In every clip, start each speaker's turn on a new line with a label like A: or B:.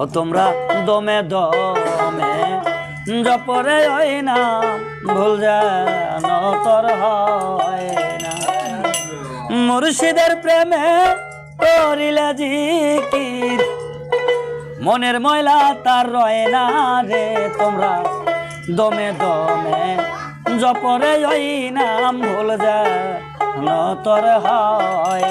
A: ও তোমরা দমে দমে জপরে হয় না ভুল যেন হয় না। মুর্শিদের প্রেমে করিলে জিকির, মনের ময়লা তার রয়ে না রে তোমরা দমে দমে জপরে ওই নাম ভুল যা নতর হয়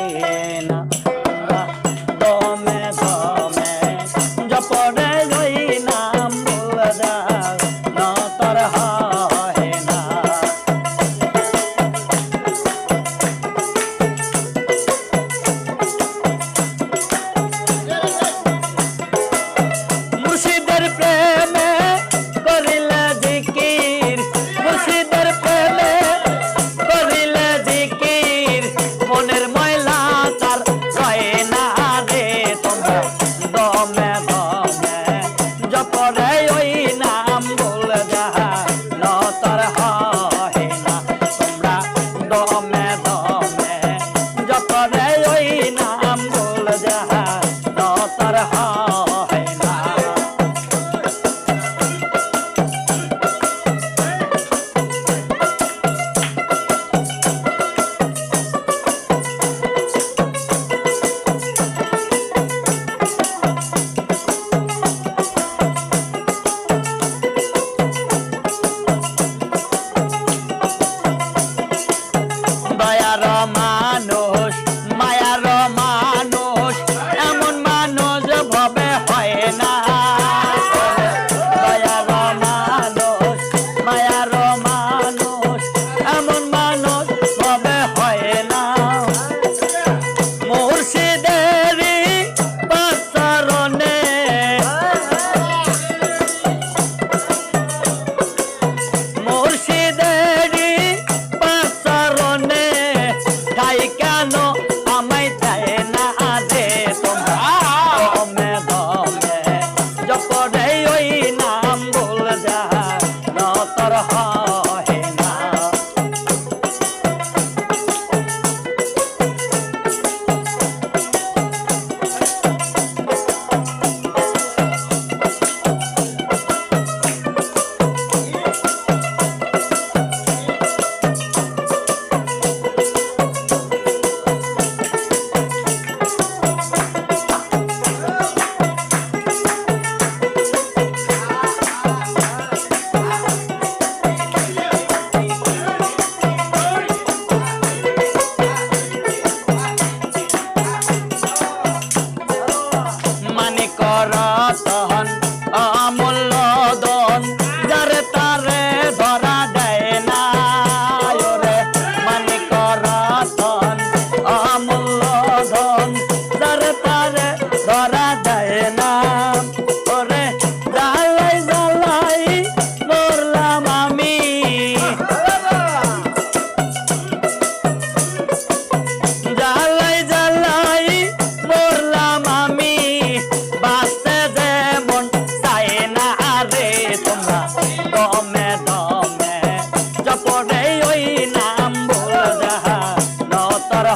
A: তারা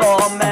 A: ดอมแม